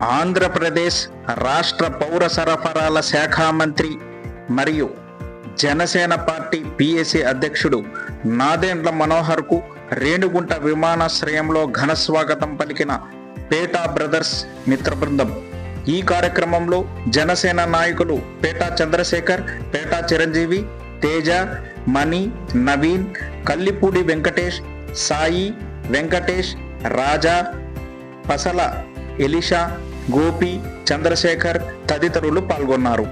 ఆంధ్రప్రదేశ్ రాష్ట్ర పౌర సరఫరాల శాఖ మంత్రి మరియు జనసేన పార్టీ పిఎస్సి అధ్యక్షుడు నాదెండ్ల మనోహర్కు రేణుగుంట విమానాశ్రయంలో ఘన స్వాగతం పలికిన పేటా బ్రదర్స్ మిత్ర బృందం. ఈ కార్యక్రమంలో జనసేన నాయకులు పేటా చంద్రశేఖర్ పేటా చిరంజీవి తేజ మణి నవీన్ కల్లిపూడి వెంకటేష్ సాయి వెంకటేష్ రాజా పసల ఎలిషా గోపి చంద్రశేఖర్ తదితరులు పాల్గొన్నారు.